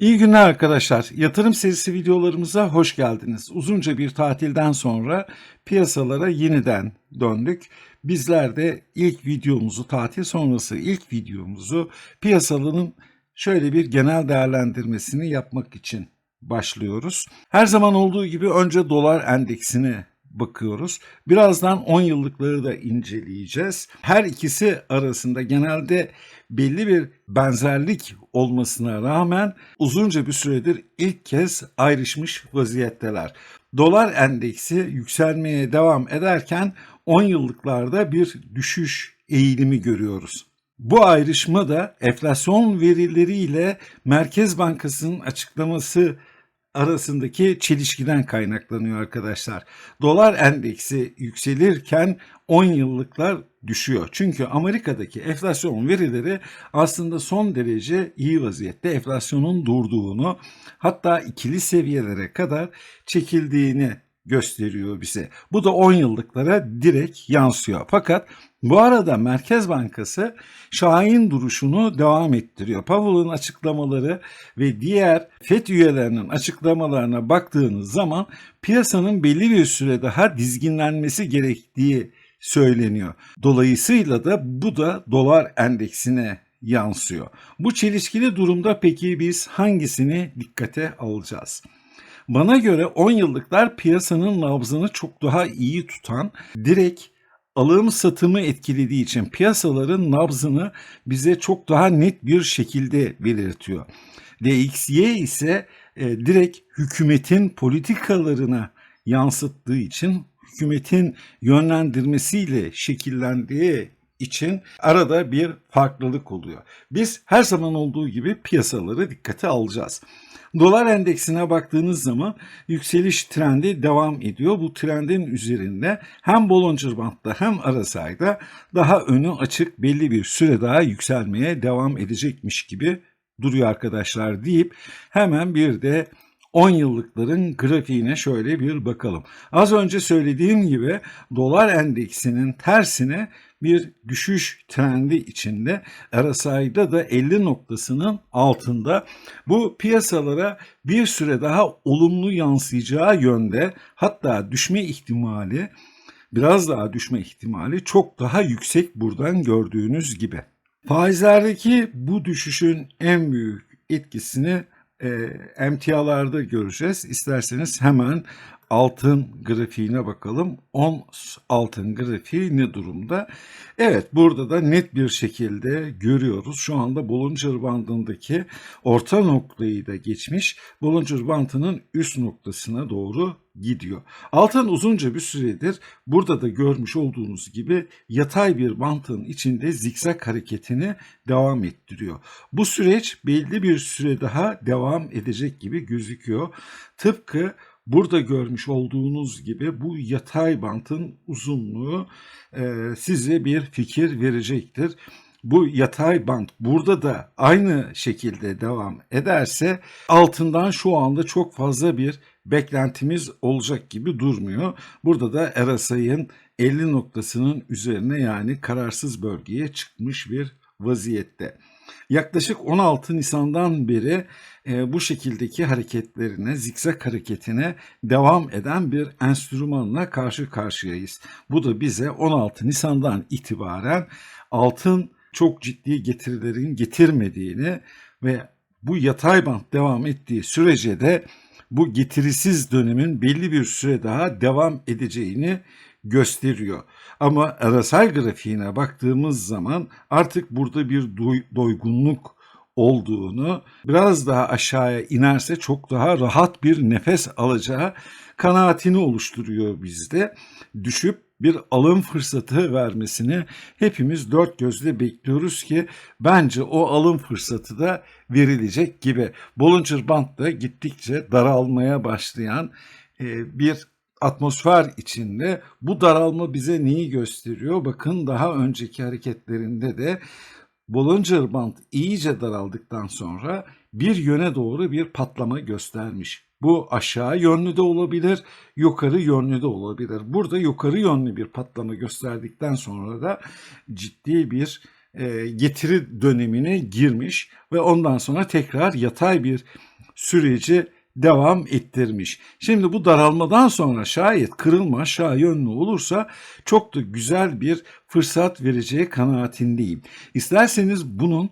İyi günler arkadaşlar. Yatırım serisi videolarımıza hoş geldiniz. Uzunca bir tatilden sonra piyasalara yeniden döndük. Bizler de ilk videomuzu, tatil sonrası ilk videomuzu piyasaların şöyle bir genel değerlendirmesini yapmak için başlıyoruz. Her zaman olduğu gibi önce dolar endeksine bakıyoruz. Birazdan 10 yıllıkları da inceleyeceğiz. Her ikisi arasında genelde belli bir benzerlik olmasına rağmen uzunca bir süredir ilk kez ayrışmış vaziyetteler. Dolar endeksi yükselmeye devam ederken 10 yıllıklarda bir düşüş eğilimi görüyoruz. Bu ayrışma da enflasyon verileriyle Merkez Bankası'nın açıklaması arasındaki çelişkiden kaynaklanıyor arkadaşlar. Dolar endeksi yükselirken 10 yıllıklar düşüyor. Çünkü Amerika'daki enflasyon verileri aslında son derece iyi vaziyette. Enflasyonun durduğunu hatta ikili seviyelere kadar çekildiğini gösteriyor bize. Bu da 10 yıllıklara direkt yansıyor. Fakat bu arada Merkez Bankası şahin duruşunu devam ettiriyor. Powell'ın açıklamaları ve diğer FED üyelerinin açıklamalarına baktığınız zaman piyasanın belli bir süre daha dizginlenmesi gerektiği söyleniyor. Dolayısıyla da bu da dolar endeksine yansıyor. Bu çelişkili durumda peki biz hangisini dikkate alacağız? Bana göre 10 yıllıklar piyasanın nabzını çok daha iyi tutan, direkt alım satımı etkilediği için piyasaların nabzını bize çok daha net bir şekilde belirtiyor. DXY ise e, direkt hükümetin politikalarına yansıttığı için hükümetin yönlendirmesiyle şekillendiği için arada bir farklılık oluyor. Biz her zaman olduğu gibi piyasaları dikkate alacağız. Dolar endeksine baktığınız zaman yükseliş trendi devam ediyor. Bu trendin üzerinde hem Bollinger Band'da hem RSI'da daha önü açık belli bir süre daha yükselmeye devam edecekmiş gibi duruyor arkadaşlar deyip hemen bir de 10 yıllıkların grafiğine şöyle bir bakalım. Az önce söylediğim gibi dolar endeksinin tersine bir düşüş trendi içinde RSI'da da 50 noktasının altında. Bu piyasalara bir süre daha olumlu yansıyacağı yönde hatta düşme ihtimali biraz daha düşme ihtimali çok daha yüksek buradan gördüğünüz gibi. Faizlerdeki bu düşüşün en büyük etkisini e, emtialarda göreceğiz. İsterseniz hemen altın grafiğine bakalım. Ons altın grafiği ne durumda? Evet burada da net bir şekilde görüyoruz. Şu anda Bollinger bandındaki orta noktayı da geçmiş. Bollinger bandının üst noktasına doğru gidiyor. Altın uzunca bir süredir burada da görmüş olduğunuz gibi yatay bir bantın içinde zikzak hareketini devam ettiriyor. Bu süreç belli bir süre daha devam edecek gibi gözüküyor. Tıpkı Burada görmüş olduğunuz gibi bu yatay bantın uzunluğu e, size bir fikir verecektir. Bu yatay bant burada da aynı şekilde devam ederse altından şu anda çok fazla bir beklentimiz olacak gibi durmuyor. Burada da RSI'nin 50 noktasının üzerine yani kararsız bölgeye çıkmış bir vaziyette. Yaklaşık 16 Nisan'dan beri e, bu şekildeki hareketlerine, zikzak hareketine devam eden bir enstrümanla karşı karşıyayız. Bu da bize 16 Nisan'dan itibaren altın çok ciddi getirilerin getirmediğini ve bu yatay band devam ettiği sürece de bu getirisiz dönemin belli bir süre daha devam edeceğini gösteriyor. Ama RSI grafiğine baktığımız zaman artık burada bir doygunluk olduğunu, biraz daha aşağıya inerse çok daha rahat bir nefes alacağı kanaatini oluşturuyor bizde. Düşüp bir alım fırsatı vermesini hepimiz dört gözle bekliyoruz ki bence o alım fırsatı da verilecek gibi. Bollinger Band da gittikçe daralmaya başlayan e, bir atmosfer içinde bu daralma bize neyi gösteriyor? Bakın daha önceki hareketlerinde de Bollinger Band iyice daraldıktan sonra bir yöne doğru bir patlama göstermiş. Bu aşağı yönlü de olabilir, yukarı yönlü de olabilir. Burada yukarı yönlü bir patlama gösterdikten sonra da ciddi bir e, getiri dönemine girmiş ve ondan sonra tekrar yatay bir süreci devam ettirmiş. Şimdi bu daralmadan sonra şayet kırılma aşağı yönlü olursa çok da güzel bir fırsat vereceği kanaatindeyim. İsterseniz bunun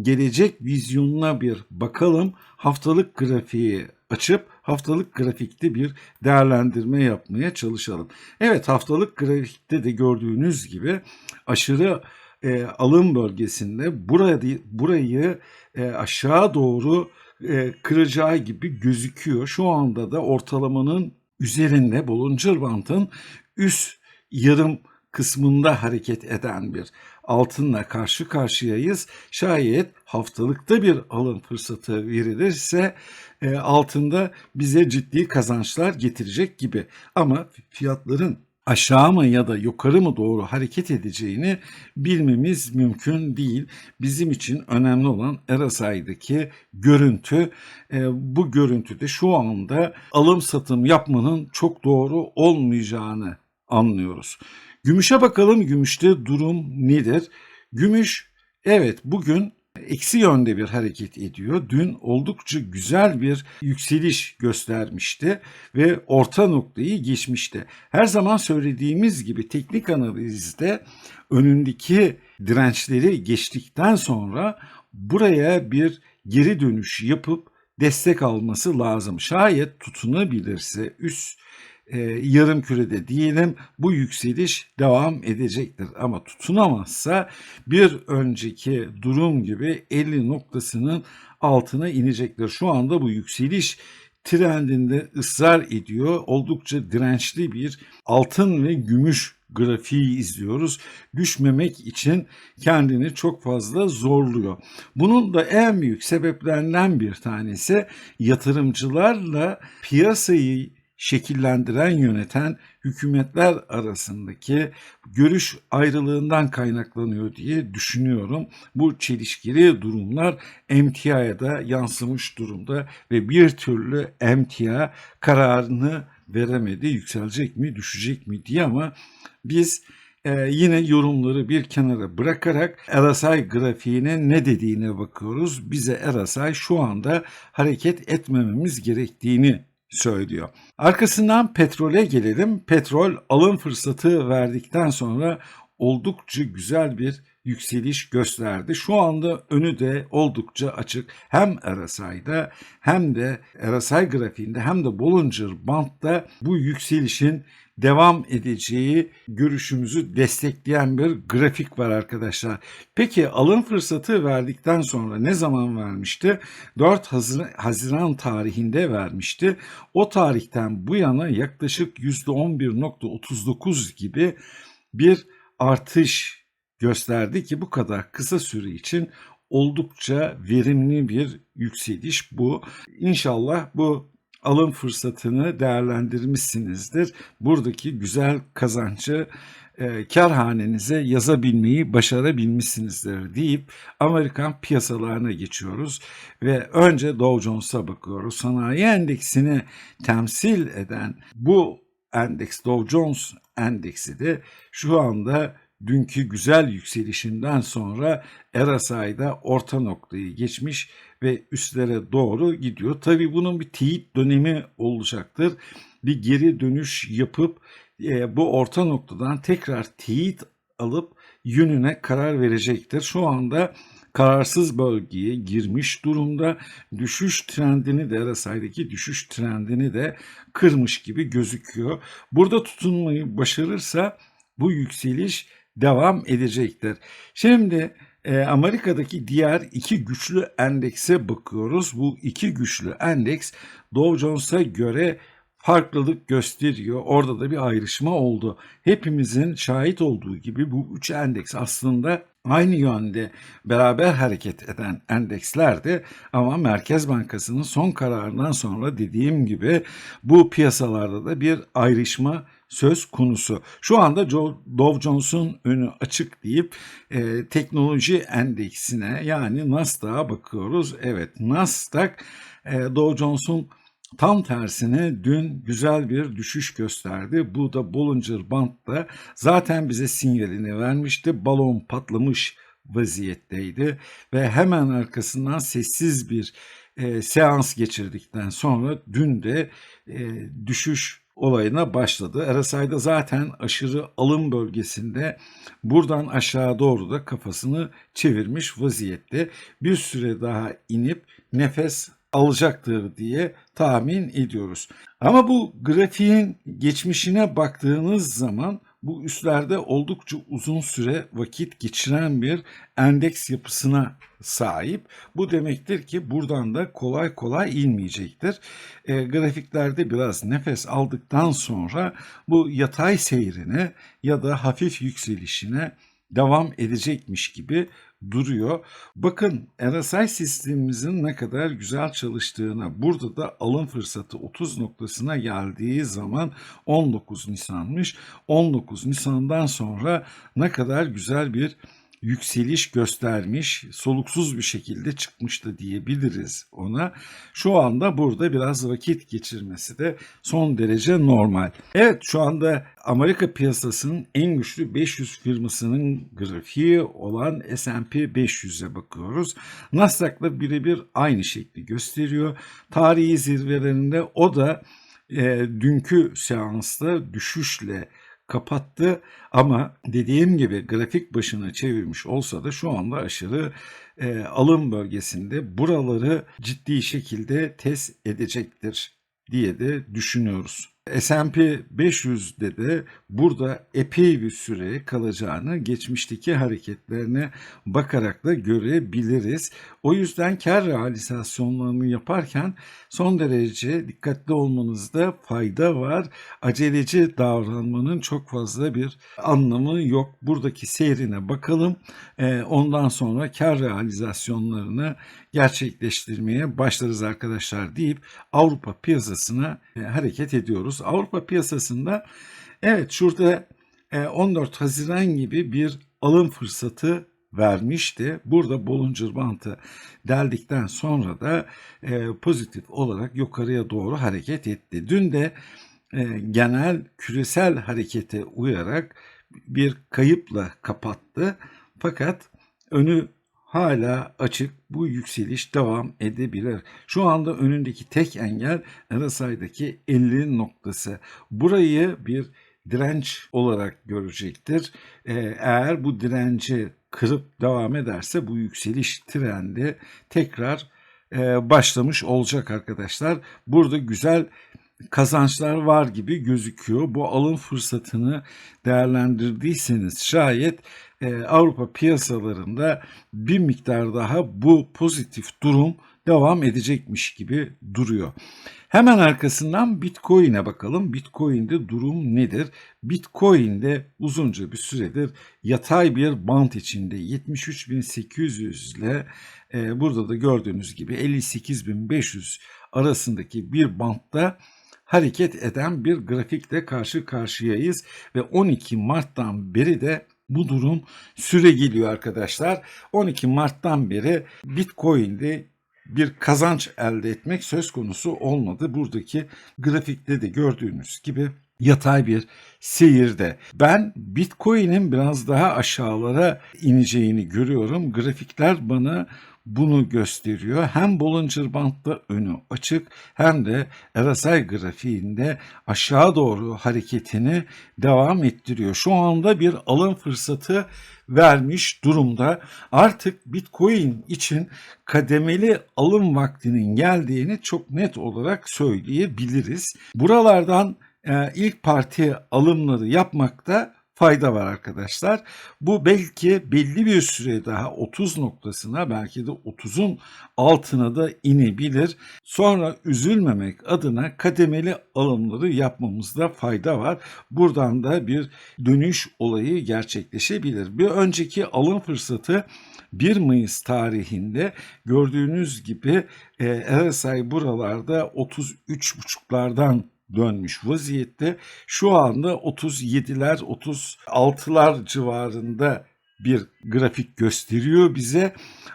gelecek vizyonuna bir bakalım. Haftalık grafiği açıp haftalık grafikte bir değerlendirme yapmaya çalışalım. Evet haftalık grafikte de gördüğünüz gibi aşırı e, alım bölgesinde burayı, burayı e, aşağı doğru e, kıracağı gibi gözüküyor. Şu anda da ortalamanın üzerinde Bollinger Band'ın üst yarım kısmında hareket eden bir altınla karşı karşıyayız. Şayet haftalıkta bir alım fırsatı verilirse e, altında bize ciddi kazançlar getirecek gibi. Ama fiyatların aşağı mı ya da yukarı mı doğru hareket edeceğini bilmemiz mümkün değil. Bizim için önemli olan RSI'deki görüntü. E, bu görüntüde şu anda alım satım yapmanın çok doğru olmayacağını anlıyoruz. Gümüşe bakalım. Gümüşte durum nedir? Gümüş evet bugün eksi yönde bir hareket ediyor. Dün oldukça güzel bir yükseliş göstermişti ve orta noktayı geçmişti. Her zaman söylediğimiz gibi teknik analizde önündeki dirençleri geçtikten sonra buraya bir geri dönüş yapıp destek alması lazım. Şayet tutunabilirse üst e, yarım kürede diyelim bu yükseliş devam edecektir. Ama tutunamazsa bir önceki durum gibi 50 noktasının altına inecektir. Şu anda bu yükseliş trendinde ısrar ediyor. Oldukça dirençli bir altın ve gümüş grafiği izliyoruz. Düşmemek için kendini çok fazla zorluyor. Bunun da en büyük sebeplerinden bir tanesi yatırımcılarla piyasayı şekillendiren, yöneten hükümetler arasındaki görüş ayrılığından kaynaklanıyor diye düşünüyorum. Bu çelişkili durumlar emtiaya da yansımış durumda ve bir türlü emtia kararını veremedi. Yükselecek mi, düşecek mi diye ama biz ee, yine yorumları bir kenara bırakarak RSI grafiğine ne dediğine bakıyoruz. Bize RSI şu anda hareket etmememiz gerektiğini söylüyor. Arkasından petrole gelelim. Petrol alım fırsatı verdikten sonra oldukça güzel bir yükseliş gösterdi. Şu anda önü de oldukça açık. Hem RSI'da hem de RSI grafiğinde hem de Bollinger Band'da bu yükselişin devam edeceği görüşümüzü destekleyen bir grafik var arkadaşlar. Peki alım fırsatı verdikten sonra ne zaman vermişti? 4 Haziran tarihinde vermişti. O tarihten bu yana yaklaşık %11.39 gibi bir artış gösterdi ki bu kadar kısa süre için oldukça verimli bir yükseliş bu. İnşallah bu alım fırsatını değerlendirmişsinizdir. Buradaki güzel kazancı e, kar hanenize yazabilmeyi başarabilmişsinizdir deyip Amerikan piyasalarına geçiyoruz ve önce Dow Jones'a bakıyoruz. Sanayi endeksini temsil eden bu endeks Dow Jones endeksi de şu anda dünkü güzel yükselişinden sonra RSI'da orta noktayı geçmiş ve üstlere doğru gidiyor. Tabi bunun bir teyit dönemi olacaktır. Bir geri dönüş yapıp e, bu orta noktadan tekrar teyit alıp yönüne karar verecektir. Şu anda kararsız bölgeye girmiş durumda. Düşüş trendini de RSI'deki düşüş trendini de kırmış gibi gözüküyor. Burada tutunmayı başarırsa bu yükseliş devam edecektir. Şimdi e, Amerika'daki diğer iki güçlü endekse bakıyoruz. Bu iki güçlü endeks Dow Jones'a göre farklılık gösteriyor. Orada da bir ayrışma oldu. Hepimizin şahit olduğu gibi bu üç endeks aslında aynı yönde beraber hareket eden endekslerdi ama Merkez Bankası'nın son kararından sonra dediğim gibi bu piyasalarda da bir ayrışma söz konusu. Şu anda Dow Jones'un önü açık deyip e, teknoloji endeksine yani Nasdaq'a bakıyoruz. Evet Nasdaq e, Dow Jones'un Tam tersine dün güzel bir düşüş gösterdi. Bu da Bollinger Band'da zaten bize sinyalini vermişti. Balon patlamış vaziyetteydi ve hemen arkasından sessiz bir e, seans geçirdikten sonra dün de e, düşüş olayına başladı. RSI'da zaten aşırı alım bölgesinde buradan aşağı doğru da kafasını çevirmiş vaziyette. Bir süre daha inip nefes alacaktır diye tahmin ediyoruz. Ama bu grafiğin geçmişine baktığınız zaman bu üstlerde oldukça uzun süre vakit geçiren bir endeks yapısına sahip. Bu demektir ki buradan da kolay kolay inmeyecektir. E, grafiklerde biraz nefes aldıktan sonra bu yatay seyrine ya da hafif yükselişine devam edecekmiş gibi duruyor. Bakın RSI sistemimizin ne kadar güzel çalıştığına burada da alım fırsatı 30 noktasına geldiği zaman 19 Nisan'mış. 19 Nisan'dan sonra ne kadar güzel bir yükseliş göstermiş, soluksuz bir şekilde çıkmıştı diyebiliriz ona. Şu anda burada biraz vakit geçirmesi de son derece normal. Evet şu anda Amerika piyasasının en güçlü 500 firmasının grafiği olan S&P 500'e bakıyoruz. Nasdaq'la birebir aynı şekli gösteriyor. Tarihi zirvelerinde o da e, dünkü seansta düşüşle kapattı ama dediğim gibi grafik başına çevirmiş olsa da şu anda aşırı e, alım bölgesinde buraları ciddi şekilde test edecektir diye de düşünüyoruz. S&P 500'de de burada epey bir süre kalacağını geçmişteki hareketlerine bakarak da görebiliriz. O yüzden kar realizasyonlarını yaparken son derece dikkatli olmanızda fayda var. Aceleci davranmanın çok fazla bir anlamı yok. Buradaki seyrine bakalım. Ee, ondan sonra kar realizasyonlarını gerçekleştirmeye başlarız arkadaşlar deyip Avrupa piyasasına e, hareket ediyoruz. Avrupa piyasasında evet şurada 14 e, Haziran gibi bir alım fırsatı vermişti. Burada Bollinger Bant'ı deldikten sonra da e, pozitif olarak yukarıya doğru hareket etti. Dün de e, genel küresel harekete uyarak bir kayıpla kapattı. Fakat önü hala açık. Bu yükseliş devam edebilir. Şu anda önündeki tek engel RSI'daki 50 noktası. Burayı bir direnç olarak görecektir. Ee, eğer bu direnci kırıp devam ederse bu yükseliş trendi tekrar e, başlamış olacak arkadaşlar. Burada güzel kazançlar var gibi gözüküyor. Bu alım fırsatını değerlendirdiyseniz şayet e, Avrupa piyasalarında bir miktar daha bu pozitif durum devam edecekmiş gibi duruyor. Hemen arkasından Bitcoin'e bakalım. Bitcoin'de durum nedir? Bitcoin'de uzunca bir süredir yatay bir bant içinde 73.800 ile e, burada da gördüğünüz gibi 58.500 arasındaki bir bantta hareket eden bir grafikle karşı karşıyayız ve 12 Mart'tan beri de bu durum süre geliyor arkadaşlar. 12 Mart'tan beri Bitcoin'de bir kazanç elde etmek söz konusu olmadı. Buradaki grafikte de gördüğünüz gibi yatay bir seyirde. Ben Bitcoin'in biraz daha aşağılara ineceğini görüyorum. Grafikler bana bunu gösteriyor. Hem Bollinger Band'da önü açık hem de RSI grafiğinde aşağı doğru hareketini devam ettiriyor. Şu anda bir alım fırsatı vermiş durumda. Artık Bitcoin için kademeli alım vaktinin geldiğini çok net olarak söyleyebiliriz. Buralardan e, ilk parti alımları yapmakta fayda var arkadaşlar. Bu belki belli bir süre daha 30 noktasına belki de 30'un altına da inebilir. Sonra üzülmemek adına kademeli alımları yapmamızda fayda var. Buradan da bir dönüş olayı gerçekleşebilir. Bir önceki alım fırsatı 1 Mayıs tarihinde gördüğünüz gibi e, RSI buralarda 33.5'lardan dönmüş vaziyette. Şu anda 37'ler 36'lar civarında bir grafik gösteriyor bize.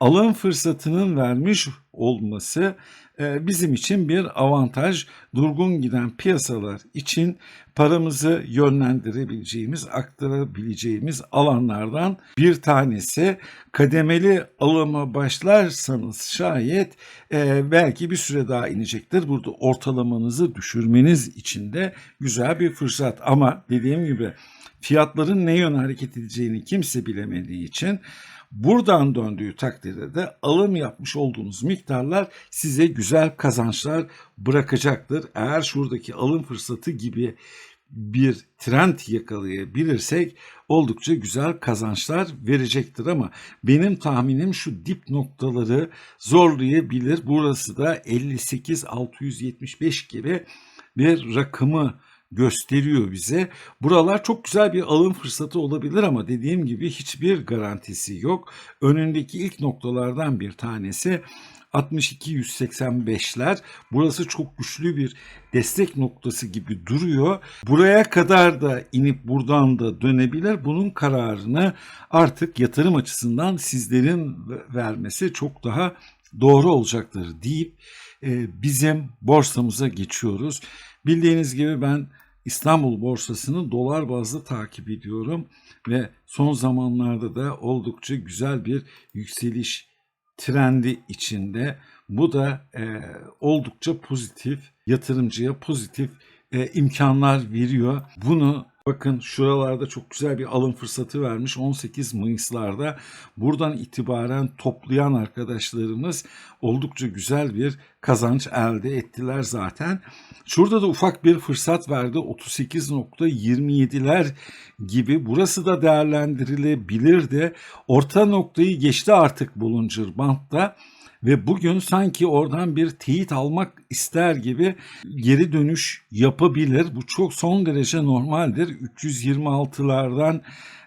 Alım fırsatının vermiş olması e, bizim için bir avantaj. Durgun giden piyasalar için paramızı yönlendirebileceğimiz, aktarabileceğimiz alanlardan bir tanesi. Kademeli alıma başlarsanız şayet e, belki bir süre daha inecektir. Burada ortalamanızı düşürmeniz için de güzel bir fırsat. Ama dediğim gibi fiyatların ne yön hareket edeceğini kimse bilemediği için buradan döndüğü takdirde de alım yapmış olduğunuz miktarlar size güzel kazançlar bırakacaktır. Eğer şuradaki alım fırsatı gibi bir trend yakalayabilirsek oldukça güzel kazançlar verecektir ama benim tahminim şu dip noktaları zorlayabilir. Burası da 58 675 gibi bir rakamı gösteriyor bize. Buralar çok güzel bir alım fırsatı olabilir ama dediğim gibi hiçbir garantisi yok. Önündeki ilk noktalardan bir tanesi 62-185'ler. Burası çok güçlü bir destek noktası gibi duruyor. Buraya kadar da inip buradan da dönebilir. Bunun kararını artık yatırım açısından sizlerin vermesi çok daha doğru olacaktır deyip e, bizim borsamıza geçiyoruz. Bildiğiniz gibi ben İstanbul borsasını dolar bazlı takip ediyorum ve son zamanlarda da oldukça güzel bir yükseliş trendi içinde. Bu da e, oldukça pozitif, yatırımcıya pozitif e, imkanlar veriyor. Bunu bakın şuralarda çok güzel bir alım fırsatı vermiş 18 Mayıs'larda. Buradan itibaren toplayan arkadaşlarımız oldukça güzel bir kazanç elde ettiler zaten. Şurada da ufak bir fırsat verdi 38.27'ler gibi. Burası da değerlendirilebilirdi. Orta noktayı geçti artık Bollinger Band'da ve bugün sanki oradan bir teyit almak ister gibi geri dönüş yapabilir. Bu çok son derece normaldir. 326'lardan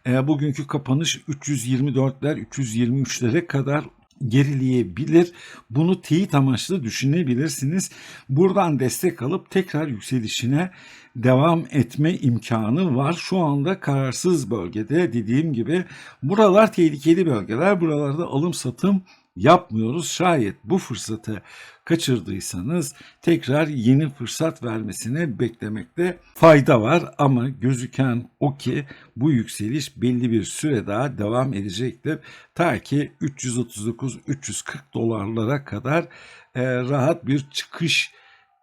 e, bugünkü kapanış 324'ler 323'lere kadar gerileyebilir. Bunu teyit amaçlı düşünebilirsiniz. Buradan destek alıp tekrar yükselişine devam etme imkanı var. Şu anda kararsız bölgede dediğim gibi buralar tehlikeli bölgeler. Buralarda alım satım yapmıyoruz. Şayet bu fırsatı kaçırdıysanız tekrar yeni fırsat vermesini beklemekte fayda var ama gözüken o ki bu yükseliş belli bir süre daha devam edecektir. Ta ki 339-340 dolarlara kadar e, rahat bir çıkış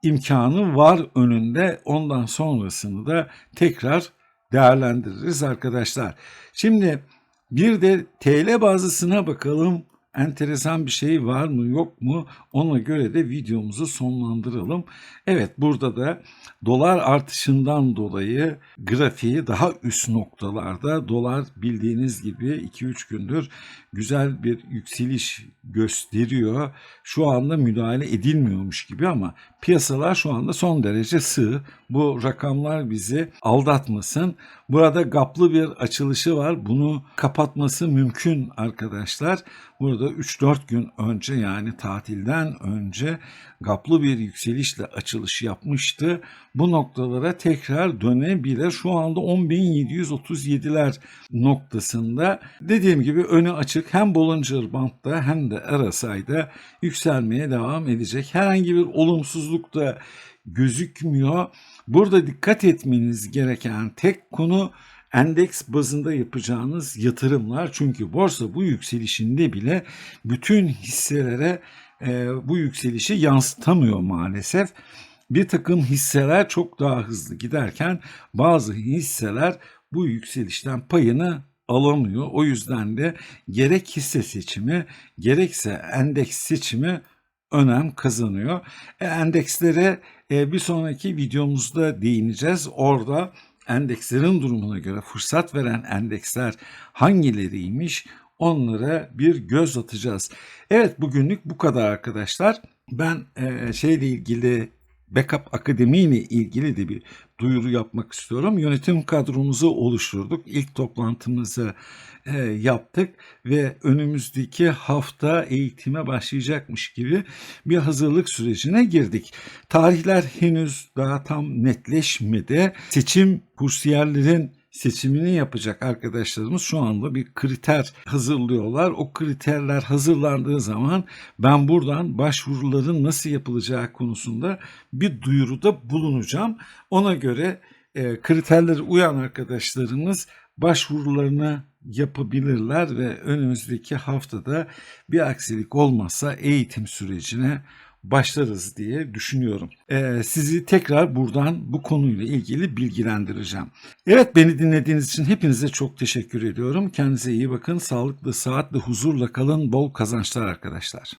imkanı var önünde. Ondan sonrasını da tekrar değerlendiririz arkadaşlar. Şimdi bir de TL bazısına bakalım enteresan bir şey var mı yok mu ona göre de videomuzu sonlandıralım. Evet burada da dolar artışından dolayı grafiği daha üst noktalarda dolar bildiğiniz gibi 2-3 gündür güzel bir yükseliş gösteriyor. Şu anda müdahale edilmiyormuş gibi ama piyasalar şu anda son derece sığ. Bu rakamlar bizi aldatmasın. Burada gaplı bir açılışı var. Bunu kapatması mümkün arkadaşlar. Burada 3-4 gün önce yani tatilden önce gaplı bir yükselişle açılış yapmıştı. Bu noktalara tekrar dönebilir. Şu anda 10.737'ler noktasında dediğim gibi önü açık hem Bollinger Band'da hem de RSI'da yükselmeye devam edecek. Herhangi bir olumsuzluk da gözükmüyor. Burada dikkat etmeniz gereken tek konu endeks bazında yapacağınız yatırımlar. Çünkü borsa bu yükselişinde bile bütün hisselere e, bu yükselişi yansıtamıyor maalesef. Bir takım hisseler çok daha hızlı giderken bazı hisseler bu yükselişten payını alamıyor. O yüzden de gerek hisse seçimi gerekse endeks seçimi önem kazanıyor. E, endekslere e, bir sonraki videomuzda değineceğiz. Orada endekslerin durumuna göre fırsat veren endeksler hangileriymiş onlara bir göz atacağız. Evet bugünlük bu kadar arkadaşlar. Ben e, şeyle ilgili Backup Akademi ile ilgili de bir duyuru yapmak istiyorum. Yönetim kadromuzu oluşturduk. İlk toplantımızı e, yaptık ve önümüzdeki hafta eğitime başlayacakmış gibi bir hazırlık sürecine girdik. Tarihler henüz daha tam netleşmedi. Seçim kursiyerlerin seçimini yapacak arkadaşlarımız şu anda bir kriter hazırlıyorlar. O kriterler hazırlandığı zaman ben buradan başvuruların nasıl yapılacağı konusunda bir duyuruda bulunacağım. Ona göre e, kriterlere uyan arkadaşlarımız başvurularını yapabilirler ve önümüzdeki haftada bir aksilik olmazsa eğitim sürecine başlarız diye düşünüyorum. Ee, sizi tekrar buradan bu konuyla ilgili bilgilendireceğim. Evet beni dinlediğiniz için hepinize çok teşekkür ediyorum. Kendinize iyi bakın. Sağlıklı, saatli, huzurla kalın. Bol kazançlar arkadaşlar.